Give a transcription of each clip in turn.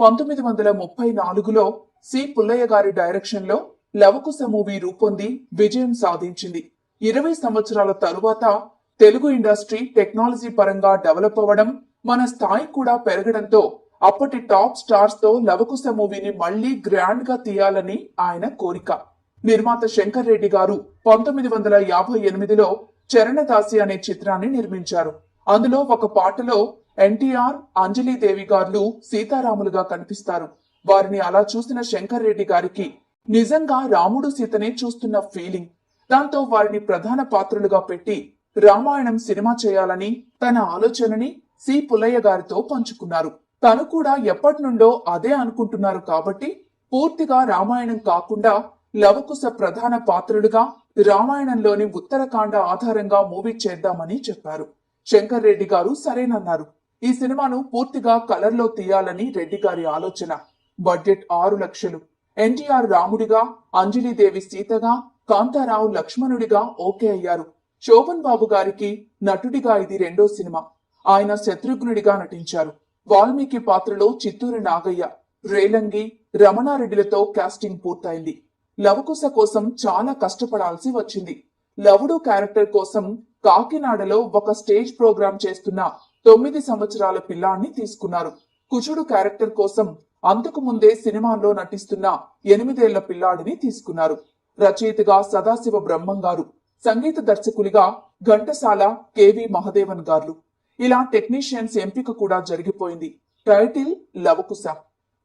పంతొమ్మిది వందల ముప్పై నాలుగులో సి. పుల్లయ్య గారి డైరెక్షన్లో లవకుశ మూవీ రూపొంది విజయం సాధించింది. ఇరవై సంవత్సరాల తరువాత తెలుగు ఇండస్ట్రీ టెక్నాలజీ పరంగా డెవలప్ అవ్వడం మన స్థాయి కూడా పెరగడంతో అప్పటి టాప్ స్టార్స్తో లవకుశ మూవీని మళ్ళీ గ్రాండ్గా తీయాలని ఆయన కోరిక. నిర్మాత శంకర్ రెడ్డి గారు పంతొమ్మిది వందల యాభై ఎనిమిదిలో చరణదాసి అనే చిత్రాన్ని నిర్మించారు. అందులో ఒక పాటలో ఎన్టీఆర్ అంజలీదేవి గారు సీతారాములుగా కనిపిస్తారు. వారిని అలా చూసిన శంకర్ రెడ్డి గారికి నిజంగా రాముడు సీతనే చూస్తున్న ఫీలింగ్. దాంతో వారిని ప్రధాన పాత్రలుగా పెట్టి రామాయణం సినిమా చేయాలని తన ఆలోచనని సి. పుల్లయ్య గారితో పంచుకున్నారు. తను కూడా ఎప్పటి నుండో అదే అనుకుంటున్నారు కాబట్టి పూర్తిగా రామాయణం కాకుండా లవకుశ ప్రధాన పాత్రుడుగా రామాయణంలోని ఉత్తరకాండ ఆధారంగా మూవీ చేద్దామని చెప్పారు. శంకర్ రెడ్డి గారు సరేనన్నారు. ఈ సినిమాను పూర్తిగా కలర్లో తీయాలని రెడ్డి గారి ఆలోచన. బడ్జెట్ ఆరు లక్షలు. ఎన్టీఆర్ రాముడిగా అంజలీదేవి సీతగా కాంతారావు లక్ష్మణుడిగా ఓకే అయ్యారు. శోభన్ బాబు గారికి నటుడిగా ఇది రెండో సినిమా. ఆయన శత్రుఘ్నుడిగా నటించారు. వాల్మీకి పాత్రలో చిత్తూరు నాగయ్య రేలంగి రమణారెడ్డిలతో కాస్టింగ్ పూర్తయింది. లవకుశ కోసం చాలా కష్టపడాల్సి వచ్చింది. లవుడు క్యారెక్టర్ కోసం కాకినాడలో ఒక స్టేజ్ ప్రోగ్రాం చేస్తున్న తొమ్మిది సంవత్సరాల పిల్లాన్ని తీసుకున్నారు. కుచుడు క్యారెక్టర్ కోసం అంతకు ముందే సినిమాల్లో నటిస్తున్న ఎనిమిదేళ్ళ పిల్లాడిని తీసుకున్నారు. రచయితగా సదాశివ బ్రహ్మం గారు సంగీత దర్శకులుగా ఘంటసాల కెవి మహదేవన్ గారు. ఇలా టెక్నీషియన్స్ ఎంపిక కూడా జరిగిపోయింది. టైటిల్ లవకుశ.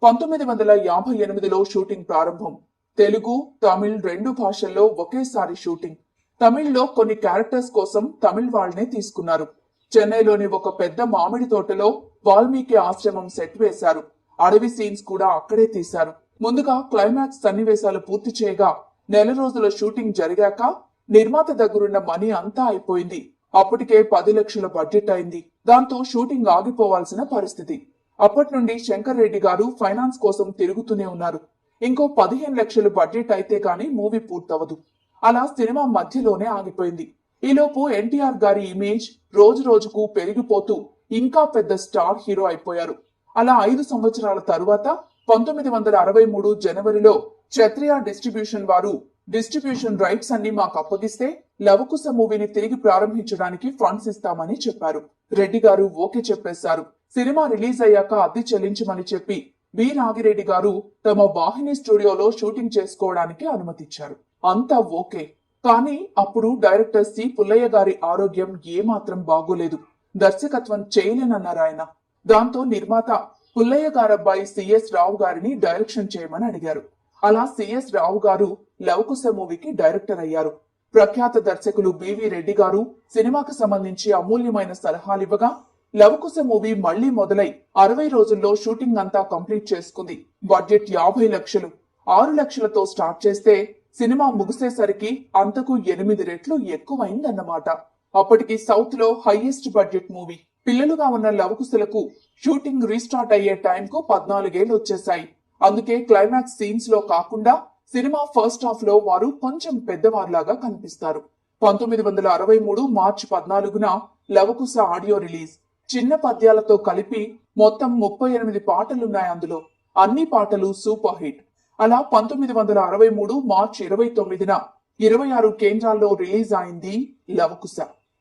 పంతొమ్మిది వందల యాభై ఎనిమిదిలో షూటింగ్ ప్రారంభం. తెలుగు తమిళ్ రెండు భాషల్లో ఒకేసారి షూటింగ్. తమిళ్ళో కొన్ని క్యారెక్టర్స్ కోసం తమిళ్ వాళ్ళనే తీసుకున్నారు. చెన్నైలోని ఒక పెద్ద మామిడి తోటలో వాల్మీకి ఆశ్రమం సెట్ వేశారు. అడవి సీన్స్ కూడా అక్కడే తీశారు. ముందుగా క్లైమాక్స్ సన్నివేశాలు పూర్తి చేయగా నెల రోజుల షూటింగ్ జరిగాక నిర్మాత దగ్గరున్న మనీ అంతా అయిపోయింది. అప్పటికే పది లక్షల బడ్జెట్ అయింది. దాంతో షూటింగ్ ఆగిపోవాల్సిన పరిస్థితి. అప్పటి నుండి శంకర్ రెడ్డి గారు ఫైనాన్స్ కోసం తిరుగుతూనే ఉన్నారు. ఇంకో పదిహేను లక్షలు బడ్జెట్ అయితే కానీ మూవీ పూర్తవదు అలా సినిమా మధ్యలోనే ఆగిపోయింది. ఈలోపు ఎన్టీఆర్ గారి ఇమేజ్ రోజు రోజుకు పెరిగిపోతూ ఇంకా పెద్ద స్టార్ హీరో అయిపోయారు. అలా ఐదు సంవత్సరాల తరువాత పంతొమ్మిది వందల అరవై మూడు జనవరిలో క్షత్రియ డిస్ట్రిబ్యూషన్ వారు డిస్ట్రిబ్యూషన్ రైట్స్ అన్ని మాకు అప్పగిస్తే లవకుశ మూవీని తిరిగి ప్రారంభించడానికి ఫండ్స్ ఇస్తామని చెప్పారు. రెడ్డి గారు ఓకే చెప్పేశారు. సినిమా రిలీజ్ అయ్యాక అద్దె చెల్లించమని చెప్పి బి నాగిరెడ్డి గారు తమ వాహిని స్టూడియోలో షూటింగ్ చేసుకోవడానికి అనుమతిచ్చారు. అంతా ఓకే. కానీ అప్పుడు డైరెక్టర్ సి. పుల్లయ్య గారి ఆరోగ్యం ఏమాత్రం బాగోలేదు. దర్శకత్వం చేయలేనన్నారు ఆయన. దాంతో నిర్మాత పుల్లయ్య గారబ్బాయి సిఎస్ రావు గారిని డైరెక్షన్ చేయమని అడిగారు. అలా సిఎస్ రావు గారు లవకుశ మూవీకి డైరెక్టర్ అయ్యారు. ప్రఖ్యాత దర్శకులు బివి రెడ్డి గారు సినిమాకు సంబంధించి అమూల్యమైన సలహాలు ఇవ్వగా లవకుశ మూవీ మళ్ళీ మొదలై అరవై రోజుల్లో షూటింగ్ అంతా కంప్లీట్ చేసుకుంది. బడ్జెట్ యాభై లక్షలు. ఆరు లక్షలతో స్టార్ట్ చేస్తే సినిమా ముగిసేసరికి అంతకు ఎనిమిది రెట్లు ఎక్కువైందన్నమాట. అప్పటికి సౌత్లో హైయెస్ట్ బడ్జెట్ మూవీ పిల్లలుగా ఉన్న లవకుశలకు షూటింగ్ రీస్టార్ట్ అయ్యే టైంకు పద్నాలుగేళ్ళు వచ్చేశాయి. అందుకే క్లైమాక్స్ సీన్స్లో కాకుండా సినిమా ఫస్ట్ హాఫ్లో వారు కొంచెం పెద్దవారిలాగా కనిపిస్తారు. పంతొమ్మిది వందల అరవై మూడు మార్చి పద్నాలుగున లవకుశ ఆడియో రిలీజ్. చిన్న పద్యాలతో కలిపి మొత్తం ముప్పై ఎనిమిది పాటలున్నాయి అందులో. అన్ని పాటలు సూపర్ హిట్. అలా పంతొమ్మిది వందల అరవై మూడు మార్చి ఇరవై తొమ్మిదిన ఇరవై ఆరు కేంద్రాల్లో రిలీజ్ అయింది లవకుశ.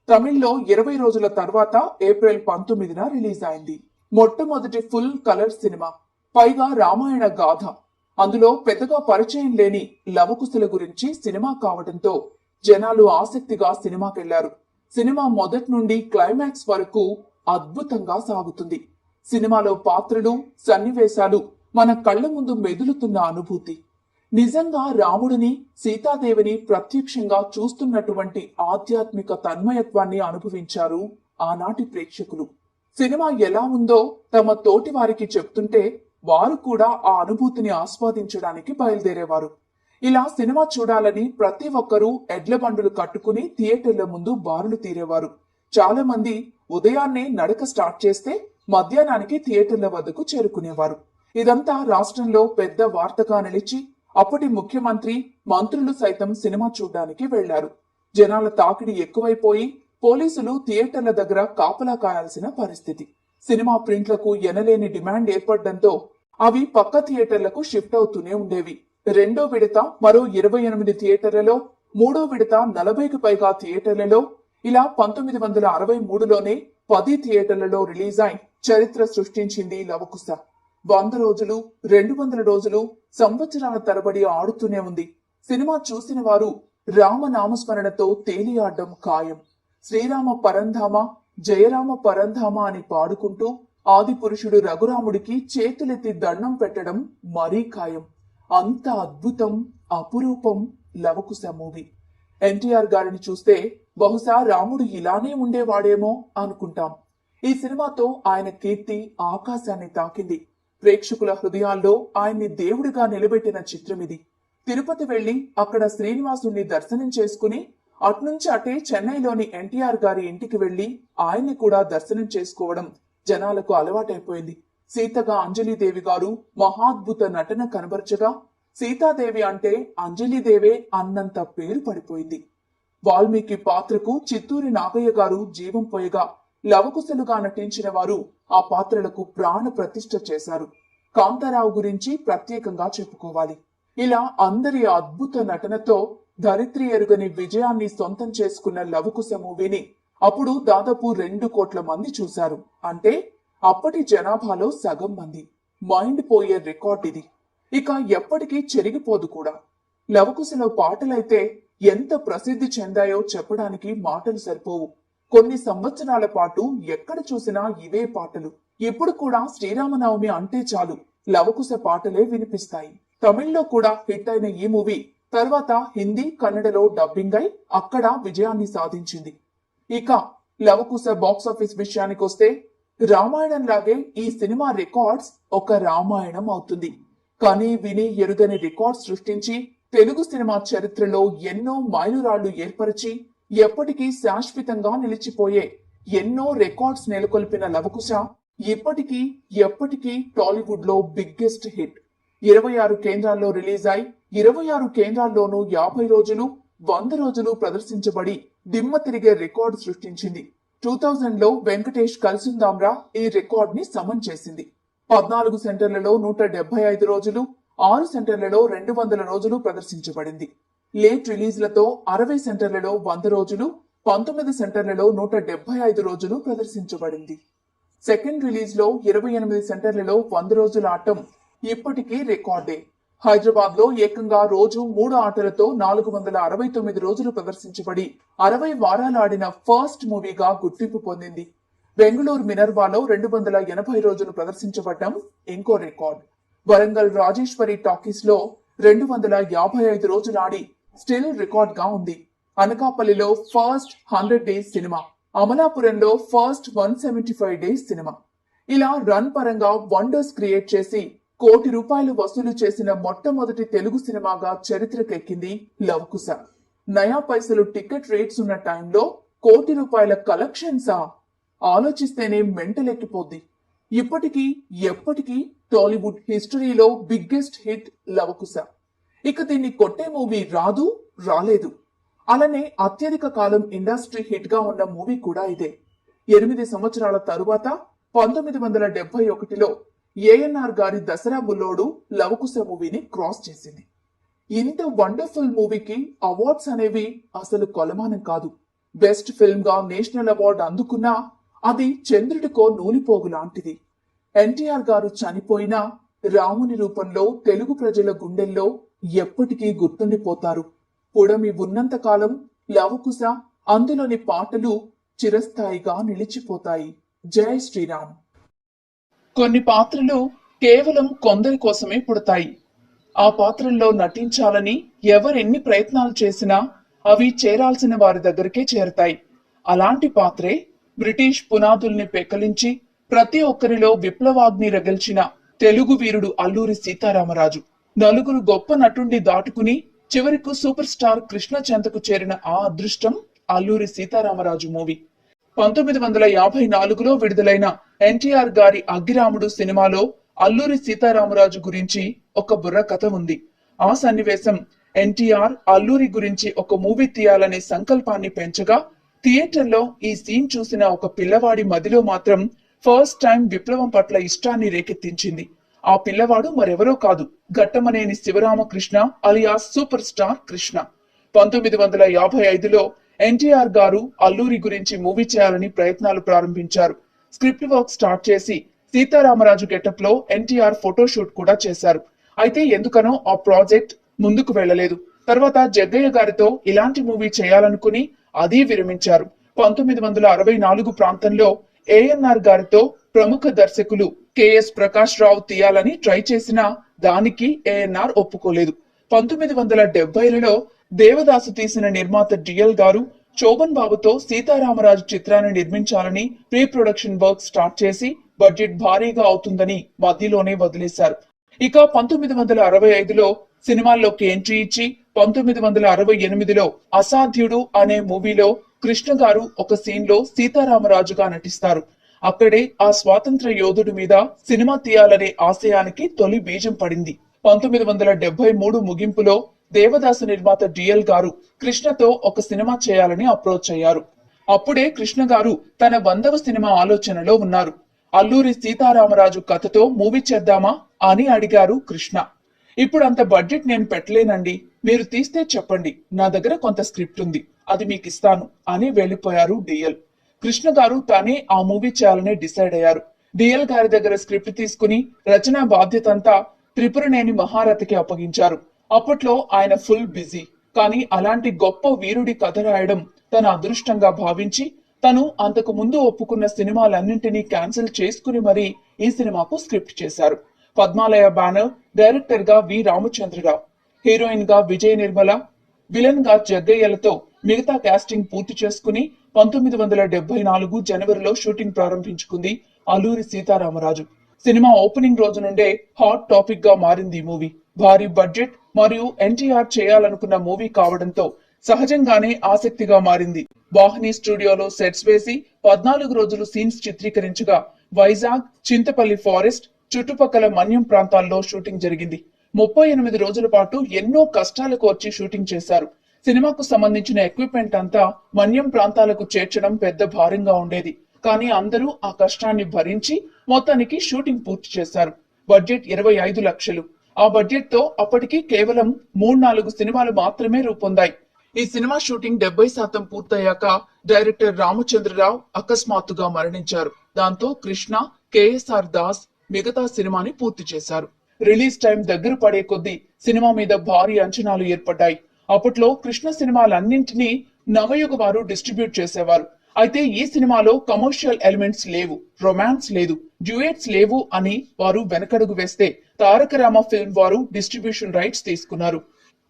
తమిళ్ళో ఇరవై రోజుల తర్వాత ఏప్రిల్ పంతొమ్మిదిన రిలీజ్ అయింది. మొట్టమొదటి ఫుల్ కలర్ సినిమా. పైగా రామాయణ గాథ. అందులో పెద్దగా పరిచయం లేని లవకుశల గురించి సినిమా కావడంతో జనాలు ఆసక్తిగా సినిమాకెళ్ళారు. సినిమా మొదటి నుండి క్లైమాక్స్ వరకు అద్భుతంగా సాగుతుంది. సినిమాలో పాత్రలు సన్నివేశాలు మన కళ్ళ ముందు మెదులుతున్న అనుభూతి. నిజంగా రాముడిని సీతాదేవిని ప్రత్యక్షంగా చూస్తున్నటువంటి ఆధ్యాత్మిక తన్మయత్వాన్ని అనుభవించారు ఆనాటి ప్రేక్షకులు. సినిమా ఎలా ఉందో తమ తోటి వారికి చెప్తుంటే వారు కూడా ఆ అనుభూతిని ఆస్వాదించడానికి బయలుదేరేవారు. ఇలా సినిమా చూడాలని ప్రతి ఒక్కరూ ఎడ్ల బండులు కట్టుకుని థియేటర్ల ముందు బారులు తీరేవారు. చాలా మంది ఉదయాన్నే నడక స్టార్ట్ చేస్తే మధ్యాహ్నానికి థియేటర్ల వద్దకు చేరుకునేవారు. ఇదంతా రాష్ట్రంలో పెద్ద వార్తగా నిలిచి అప్పటి ముఖ్యమంత్రి మంత్రులు సైతం సినిమా చూడ్డానికి వెళ్ళారు జనాల తాకిడి ఎక్కువైపోయి పోలీసులు థియేటర్ల దగ్గర కాపలా కాయాల్సిన పరిస్థితి. సినిమా ప్రింట్లకు ఎనలేని డిమాండ్ ఏర్పడడంతో అవి పక్క థియేటర్లకు షిఫ్ట్ అవుతూనే ఉండేవి. రెండో విడత మరో ఇరవై ఎనిమిది థియేటర్లలో మూడో విడత నలభైకి పైగా థియేటర్లలో ఇలా పంతొమ్మిది వందల అరవై మూడులోనే పది థియేటర్లలో రిలీజ్ అయి చరిత్ర సృష్టించింది లవకుశ. వంద రోజులు రెండు వందల రోజులు సంవత్సరాల తరబడి ఆడుతూనే ఉంది. సినిమా చూసిన వారు రామనామస్మరణతో తేలియాడడం ఖాయం. శ్రీరామ పరంధామ జయరామ పరంధామ అని పాడుకుంటూ ఆది పురుషుడు రఘురాముడికి చేతులెత్తి దండం పెట్టడం మరీ ఖాయం. అంత అద్భుతం అపురూపం లవకుశ మూవీ. ఎన్టీఆర్ గారిని చూస్తే బహుశా రాముడు ఇలానే ఉండేవాడేమో అనుకుంటాం. ఈ సినిమాతో ఆయన కీర్తి ఆకాశాన్ని తాకింది. ప్రేక్షకుల హృదయాల్లో ఆయన్ని దేవుడిగా నిలబెట్టిన చిత్రం ఇది. తిరుపతి వెళ్ళి అక్కడ శ్రీనివాసుని దర్శనం చేసుకుని అట్నుంచి అటే చెన్నైలోని ఎన్టీఆర్ గారి ఇంటికి వెళ్ళి ఆయన్ని కూడా దర్శనం చేసుకోవడం జనాలకు అలవాటైపోయింది. సీతగా అంజలిదేవి గారు మహాద్భుత నటన కనబరచగా సీతాదేవి అంటే అంజలిదేవే అన్నంత పేరు పడిపోయింది. వాల్మీకి పాత్రకు చిత్తూరి నాగయ్య గారు జీవం పోయగా లవకుశలుగా నటించిన వారు ఆ పాత్రలకు ప్రాణ ప్రతిష్ఠ చేశారు. కాంతారావు గురించి ప్రత్యేకంగా చెప్పుకోవాలి. ఇలా అందరి అద్భుత నటనతో ధరిత్రి ఎరుగని విజయాన్ని సొంతం చేసుకున్న లవకుశ మూవీని అప్పుడు దాదాపు రెండు కోట్ల మంది చూశారు. అంటే అప్పటి జనాభాలో సగం మంది. మైండ్ పోయే రికార్డ్ ఇది. ఇక ఎప్పటికీ చెరిగిపోదు కూడా. లవకుశలో పాటలైతే ఎంత ప్రసిద్ధి చెందాయో చెప్పడానికి మాటలు సరిపోవు. కొన్ని సంవత్సరాల పాటు ఎక్కడ చూసినా ఇవే పాటలు. ఇప్పుడు కూడా శ్రీరామనవమి అంటే చాలు. లవకుశ పాటలే వినిపిస్తాయి. తమిళ్ళో కూడా హిట్ అయిన ఈ మూవీ తర్వాత హిందీ కన్నడలో డబ్బింగ్ అయి అక్కడ విజయాన్ని సాధించింది. ఇక లవకుశ బాక్స్ ఆఫీస్ విషయానికి వస్తే రామాయణం లాగే ఈ సినిమా రికార్డ్స్ ఒక రామాయణం అవుతుంది. కానీ విని ఎరుగని రికార్డ్స్ సృష్టించి తెలుగు సినిమా చరిత్రలో ఎన్నో మైలురాళ్ళు ఏర్పరిచి ఎప్పటికీ శాశ్వతంగా నిలిచిపోయే ఎన్నో రికార్డ్స్ నెలకొల్పిన లవకుశ ఇప్పటికీ ఎప్పటికీ టాలీవుడ్లో బిగ్గెస్ట్ హిట్ ఇరవై ఆరు కేంద్రాల్లో రిలీజ్ అయి ఇరవై ఆరు కేంద్రాల్లోనూ యాభై రోజులు వంద రోజులు ప్రదర్శించబడి దిమ్మ తిరిగే రికార్డు సృష్టించింది. టూ థౌజండ్లో వెంకటేష్ కల్సుందాంరా ఈ రికార్డ్ని సమన్ చేసింది. పద్నాలుగు సెంటర్లలో నూట డెబ్బై ఐదు రోజులు ఆరు సెంటర్లలో రెండు వందల రోజులు ప్రదర్శించబడింది. లేట్ రిలీజ్లతో అరవై సెంటర్లలో వంద రోజులు పంతొమ్మిది సెంటర్లలో నూట డెబ్బై ఐదు రోజులు ప్రదర్శించబడింది. సెకండ్ రిలీజ్లో ఇరవై ఎనిమిది సెంటర్లలో వంద రోజుల ఆటం ఇప్పటికీ రికార్డే. హైదరాబాద్లో ఏకంగా రోజు మూడు ఆటలతో నాలుగు వందల అరవై తొమ్మిది రోజులు ప్రదర్శించబడి అరవై వారాలు ఆడిన ఫస్ట్ మూవీగా గుర్తింపు పొందింది. బెంగళూరు మినర్వాలో రెండు వందల ఎనభై రోజులు ప్రదర్శించబడ్డం ఇంకో రికార్డ్. వరంగల్ రాజేశ్వరి టాకీస్లో రెండు వందల యాభై ఐదు రోజులు ఆడి స్టిల్ రికార్డ్గా ఉంది. అనకాపల్లిలో ఫస్ట్ హండ్రెడ్ డేస్ సినిమా అమలాపురంలో first one seventy five days cinema. ఇలా రన్ పరంగా వండర్స్ క్రియేట్ చేసి కోటి రూపాయలు వసూలు చేసిన మొట్టమొదటి తెలుగు సినిమాగా చరిత్రకెక్కింది లవకుశ నయా పైసలు టికెట్ రేట్స్ ఉన్న టైంలో కోటి రూపాయల కలెక్షన్సా ఆలోచిస్తేనే మెంటలెక్కిపోద్ది. ఇప్పటికీ ఎప్పటికీ టాలీవుడ్ హిస్టరీలో బిగ్గెస్ట్ హిట్ లవకుశ ఇక దీన్ని కొట్టే మూవీ రాదు రాలేదు. అలానే అత్యధిక కాలం ఇండస్ట్రీ హిట్గా ఉన్న మూవీ కూడా ఇదే. ఎనిమిది సంవత్సరాల తరువాత పంతొమ్మిది వందల డెబ్బై ఒకటిలో ఏఎన్ఆర్ గారి దసరా బుల్లోడు లవకుశ మూవీని క్రాస్ చేసింది. ఇంత వండర్ఫుల్ మూవీకి అవార్డ్స్ అనేవి అసలు కొలమానం కాదు. బెస్ట్ ఫిల్మ్గా నేషనల్ అవార్డు అందుకున్నా అది చంద్రుడికో నూలిపోగు లాంటిది. ఎన్టీఆర్ గారు చనిపోయినా రాముని రూపంలో తెలుగు ప్రజల గుండెల్లో ఎప్పటికీ గుర్తుండిపోతారు. పుడమి ఉన్నంతకాలం లవకుశ అందులోని పాటలు చిరస్థాయిగా నిలిచిపోతాయి. జై శ్రీరామ్. కొన్ని పాత్రలు కేవలం కొందరి కోసమే పుడతాయి. ఆ పాత్రల్లో నటించాలని ఎవరెన్ని ప్రయత్నాలు చేసినా అవి చేరాల్సిన వారి దగ్గరికే చేరతాయి. అలాంటి పాత్రే బ్రిటిష్ పునాదుల్ని పెకలించి ప్రతి ఒక్కరిలో విప్లవాగ్ని రగిల్చిన తెలుగు వీరుడు అల్లూరి సీతారామరాజు. నలుగురు గొప్ప నటుండి దాటుకుని చివరకు సూపర్ స్టార్ కృష్ణ చెంతకు చేరిన ఆ అదృష్టం అల్లూరి సీతారామరాజు మూవీ. పంతొమ్మిది వందల యాభై నాలుగులో విడుదలైన ఎన్టీఆర్ గారి అగ్గిరాముడు సినిమాలో అల్లూరి సీతారామరాజు గురించి ఒక బుర్ర కథ ఉంది. ఆ సన్నివేశం ఎన్టీఆర్ అల్లూరి గురించి ఒక మూవీ తీయాలనే సంకల్పాన్ని పెంచగా థియేటర్లో ఈ సీన్ చూసిన ఒక పిల్లవాడి మదిలో మాత్రం ఫస్ట్ టైం విప్లవం పట్ల ఇష్టాన్ని రేకెత్తించింది. ఆ పిల్లవాడు మరెవరో కాదు. Ghattamaneni Sivaramakrishna alias super star Krishna. పంతొమ్మిది వందల యాభై ఐదులో ఎన్టీఆర్ గారు అల్లూరి గురించి మూవీ చేయాలని ప్రయత్నాలు ప్రారంభించారు. స్క్రిప్ట్ వర్క్ స్టార్ట్ చేసి సీతారామరాజు గెటప్లో ఎన్టీఆర్ ఫోటోషూట్ కూడా చేశారు. అయితే ఎందుకనో ఆ ప్రాజెక్ట్ ముందుకు వెళ్ళలేదు. తర్వాత జగ్గయ్య గారితో ఇలాంటి మూవీ చేయాలనుకుని అది విరమించారు. పంతొమ్మిది వందల అరవై నాలుగు ప్రాంతంలో ఏఎన్ఆర్ గారితో ప్రముఖ దర్శకులు కెఎస్ ప్రకాష్ రావు తీయాలని ట్రై చేసినా దానికి ఏఎన్ఆర్ ఒప్పుకోలేదు. పంతొమ్మిది వందల డెబ్బైలలో దేవదాసు తీసిన నిర్మాత డిఎల్ గారు శోభన్ బాబుతో సీతారామరాజు చిత్రాన్ని నిర్మించాలని ప్రీ ప్రొడక్షన్ వర్క్ స్టార్ట్ చేసి బడ్జెట్ భారీగా అవుతుందని మధ్యలోనే వదిలేశారు. ఇక పంతొమ్మిది వందల అరవై ఐదులో సినిమాల్లోకి ఎంట్రీ ఇచ్చి పంతొమ్మిది వందల అరవై ఎనిమిదిలో అసాధ్యుడు అనే మూవీలో కృష్ణ గారు ఒక సీన్లో సీతారామరాజుగా నటిస్తారు. అక్కడే ఆ స్వాతంత్ర యోధుడి మీద సినిమా తీయాలనే ఆశయానికి తొలి బీజం పడింది. పంతొమ్మిది వందల డెబ్బై మూడు ముగింపులో దేవదాసు నిర్మాత డిఎల్ గారు కృష్ణతో ఒక సినిమా చేయాలని అప్రోచ్ అయ్యారు. అప్పుడే కృష్ణ గారు తన వందవ సినిమా ఆలోచనలో ఉన్నారు. అల్లూరి సీతారామరాజు కథతో మూవీ చేద్దామా అని అడిగారు కృష్ణ. ఇప్పుడు అంత బడ్జెట్ నేను పెట్టలేనండి. మీరు తీస్తే చెప్పండి. నా దగ్గర కొంత స్క్రిప్ట్ ఉంది. అది మీకు ఇస్తాను అని వెళ్ళిపోయారు డిఎల్ కృష్ణ గారు తానే ఆ మూవీ చేయాలని డిసైడ్ అయ్యారు. డిఎల్ గారి దగ్గర స్క్రిప్ట్ తీసుకుని రచనా బాధ్యత అంతా త్రిపురనేని మహారథకి అప్పగించారు. అప్పట్లో ఆయన ఫుల్ బిజీ. కానీ అలాంటి గొప్ప వీరుడి కథ రాయడం తన అదృష్టంగా భావించి తను అంతకు ముందు ఒప్పుకున్న సినిమాలన్నింటినీ క్యాన్సిల్ చేసుకుని మరీ ఈ సినిమాకు స్క్రిప్ట్ చేశారు. పద్మాలయ బ్యానర్ డైరెక్టర్గా వి రామచంద్రరావు హీరోయిన్గా విజయ నిర్మల విలన్గా జగ్గయ్యలతో మిగతా కాస్టింగ్ పూర్తి చేసుకుని పంతొమ్మిది వందల డెబ్బై నాలుగు జనవరిలో షూటింగ్ ప్రారంభించుకుంది అల్లూరి సీతారామరాజు. సినిమా ఓపెనింగ్ రోజు నుండే హాట్ టాపిక్గా మారింది ఈ మూవీ. భారీ బడ్జెట్ మరియు ఎన్టీఆర్ చేయాలనుకున్న మూవీ కావడంతో సహజంగానే ఆసక్తిగా మారింది. వాహిని స్టూడియోలో సెట్స్ వేసి పద్నాలుగు రోజులు సీన్స్ చిత్రీకరించగా వైజాగ్ చింతపల్లి ఫారెస్ట్ చుట్టుపక్కల మన్యం ప్రాంతాల్లో షూటింగ్ జరిగింది. ముప్పై ఎనిమిది రోజుల పాటు ఎన్నో కష్టాలకు వచ్చి షూటింగ్ చేశారు. సినిమాకు సంబంధించిన ఎక్విప్మెంట్ అంతా మన్యం ప్రాంతాలకు చేర్చడం పెద్ద భారంగా ఉండేది. కానీ అందరూ ఆ కష్టాన్ని భరించి మొత్తానికి షూటింగ్ పూర్తి చేశారు. బడ్జెట్ ఇరవై ఐదు లక్షలు. ఆ బడ్జెట్తో అప్పటికి కేవలం మూడు నాలుగు సినిమాలు మాత్రమే రూపొందాయి. ఈ సినిమా షూటింగ్ డెబ్బై శాతం పూర్తయ్యాక డైరెక్టర్ రామచంద్రరావు అకస్మాత్తుగా మరణించారు. దాంతో కృష్ణ కేఎస్ఆర్ దాస్ మిగతా సినిమాని పూర్తి చేశారు. రిలీజ్ టైం దగ్గర పడే కొద్దీ సినిమా మీద భారీ అంచనాలు ఏర్పడ్డాయి. అప్పట్లో కృష్ణ సినిమాలన్నింటినీ నవయుగ వారు డిస్ట్రిబ్యూట్ చేసేవారు. అయితే ఈ సినిమాలో కమర్షియల్ ఎలిమెంట్స్ లేవు రొమాన్స్ లేదు డ్యూయట్స్ లేవు అని వారు వెనకడుగు వేస్తే తారక రామ ఫిల్మ్ వారు డిస్ట్రిబ్యూషన్ రైట్స్ తీసుకున్నారు.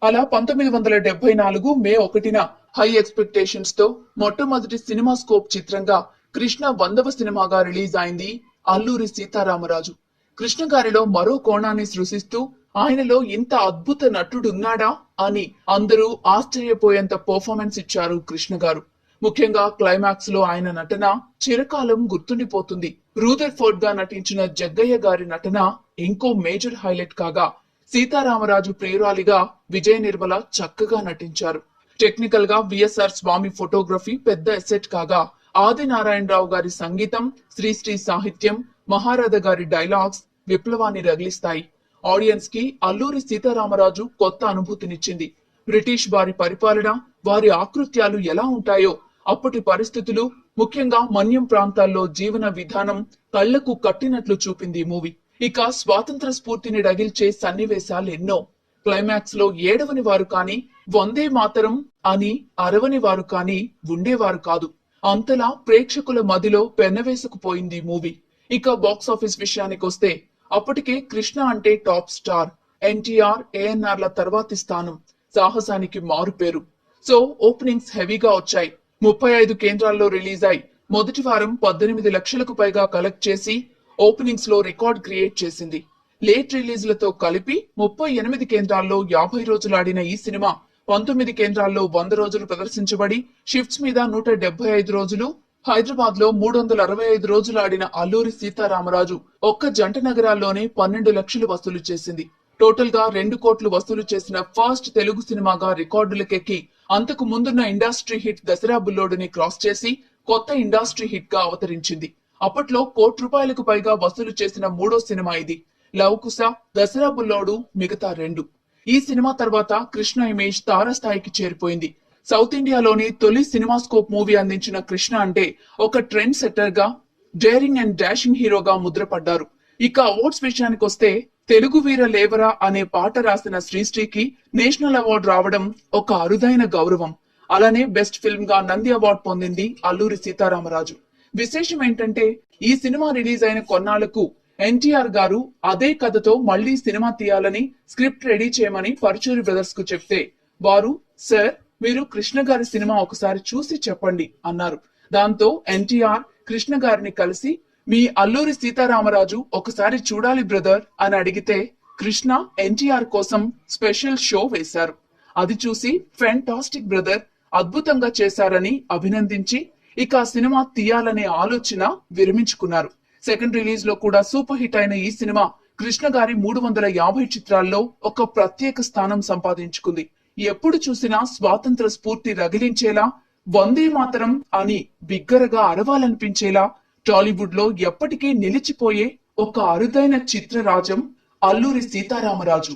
అలా పంతొమ్మిది వందల డెబ్బై నాలుగు మే ఒకటిన హై ఎక్స్పెక్టేషన్స్తో మొట్టమొదటి సినిమా స్కోప్ చిత్రంగా కృష్ణ వందవ సినిమాగా రిలీజ్ అయింది అల్లూరి సీతారామరాజు. కృష్ణ గారిలో మరో కోణాన్ని సృష్టిస్తూ ఆయనలో ఇంత అద్భుత నటుడున్నాడా అని అందరూ ఆశ్చర్యపోయేంత పర్ఫార్మెన్స్ ఇచ్చారు కృష్ణ గారు. ముఖ్యంగా క్లైమాక్స్లో ఆయన నటన చిరకాలం గుర్తుండిపోతుంది. రూదర్ ఫోర్డ్గా నటించిన జగ్గయ్య గారి నటన ఇంకో మేజర్ హైలైట్ కాగా సీతారామరాజు ప్రియురాలిగా విజయ నిర్మల చక్కగా నటించారు. టెక్నికల్గా విఎస్ఆర్ స్వామి ఫోటోగ్రఫీ పెద్ద ఎసెట్ కాగా ఆది నారాయణరావు గారి సంగీతం శ్రీశ్రీ సాహిత్యం మహారాధ గారి డైలాగ్స్ విప్లవాన్ని రగిలిస్తాయి. ఆడియన్స్కి అల్లూరి సీతారామరాజు కొత్త అనుభూతినిచ్చింది. బ్రిటిష్ వారి పరిపాలన వారి ఆకృత్యాలు ఎలా ఉంటాయో అప్పటి పరిస్థితులు ముఖ్యంగా మన్యం ప్రాంతాల్లో జీవన విధానం కళ్ళకు కట్టినట్లు చూపింది మూవీ. ఇక స్వాతంత్ర స్ఫూర్తిని రగిల్చే సన్నివేశాలు ఎన్నో. క్లైమాక్స్లో ఏడవని వారు కాని వందే మాతరం అని అరవని వారు కాని ఉండేవారు కాదు. అంతలా ప్రేక్షకుల మదిలో పెన్నవేసుకుపోయింది మూవీ. ఇక బాక్స్ ఆఫీస్ విషయానికి వస్తే అప్పటికే కృష్ణ అంటే టాప్ స్టార్. ఎన్టీఆర్ ఏఎన్ఆర్ ల తర్వాతి స్థానం సాహసానికి మారు పేరు సో ఓపెనింగ్స్ హెవీగా వచ్చాయి. ముప్పై ఐదు కేంద్రాల్లో రిలీజ్ అయి మొదటి వారం పద్దెనిమిది లక్షలకు పైగా కలెక్ట్ చేసి ఓపెనింగ్స్లో రికార్డ్ క్రియేట్ చేసింది. లేట్ రిలీజ్లతో కలిపి ముప్పై ఎనిమిది కేంద్రాల్లో యాభై రోజులు ఆడిన ఈ సినిమా పంతొమ్మిది కేంద్రాల్లో వంద రోజులు ప్రదర్శించబడి షిఫ్ట్స్ మీద నూట డెబ్బై ఐదు రోజులు హైదరాబాద్లో మూడు వందల అరవై ఐదు రోజులు ఆడిన అల్లూరి సీతారామరాజు ఒక్క జంట నగరాల్లోనే పన్నెండు లక్షలు వసూలు చేసింది. టోటల్గా రెండు కోట్లు వసూలు చేసిన ఫస్ట్ తెలుగు సినిమాగా రికార్డులకెక్కి అంతకు ముందున్న ఇండస్ట్రీ హిట్ దసరా బుల్లోడుని క్రాస్ చేసి కొత్త ఇండస్ట్రీ హిట్గా అవతరించింది. అప్పట్లో కోటి రూపాయలకు పైగా వసూలు చేసిన మూడో సినిమా ఇది. లవకుశ దసరా బుల్లోడు మిగతా రెండు. ఈ సినిమా తర్వాత కృష్ణ ఇమేజ్ తారస్థాయికి చేరిపోయింది. సౌత్ ఇండియాలోని తొలి సినిమాస్కోప్ మూవీ అందించిన కృష్ణ అంటే ఒక ట్రెండ్ సెట్టర్గా డేరింగ్ అండ్ డాషింగ్ హీరోగా ముద్రపడ్డారు. ఇక అవార్డ్స్ విషయానికి వస్తే తెలుగు వీర లేవరా అనే పాట రాసిన శ్రీశ్రీకి నేషనల్ అవార్డు రావడం ఒక అరుదైన గౌరవం. అలానే బెస్ట్ ఫిల్మ్గా నంది అవార్డు పొందింది అల్లూరి సీతారామరాజు. విశేషం ఏంటంటే ఈ సినిమా రిలీజ్ అయిన కొన్నాళ్ళకు ఎన్టీఆర్ గారు అదే కథతో మళ్ళీ సినిమా తీయాలని స్క్రిప్ట్ రెడీ చేయమని పరుచూరి బ్రదర్స్కు చెప్తే వారు సార్ మీరు కృష్ణ గారి సినిమా ఒకసారి చూసి చెప్పండి అన్నారు. దాంతో ఎన్టీఆర్ కృష్ణ గారిని కలిసి మీ అల్లూరి సీతారామరాజు ఒకసారి చూడాలి బ్రదర్ అని అడిగితే కృష్ణ ఎన్టీఆర్ కోసం స్పెషల్ షో వేశారు. అది చూసి ఫెంటాస్టిక్ బ్రదర్ అద్భుతంగా చేశారని అభినందించి ఇక ఆ సినిమా తీయాలనే ఆలోచన విరమించుకున్నారు. సెకండ్ రిలీజ్లో కూడా సూపర్ హిట్ అయిన ఈ సినిమా కృష్ణ గారి మూడు వందల యాభై చిత్రాల్లో ఒక ప్రత్యేక స్థానం సంపాదించుకుంది. ఎప్పుడు చూసినా స్వాతంత్ర స్ఫూర్తి రగిలించేలా వందే మాతరం అని బిగ్గరగా అరవాలనిపించేలా టాలీవుడ్లో ఎప్పటికీ నిలిచిపోయే ఒక అరుదైన చిత్రరాజం అల్లూరి సీతారామరాజు.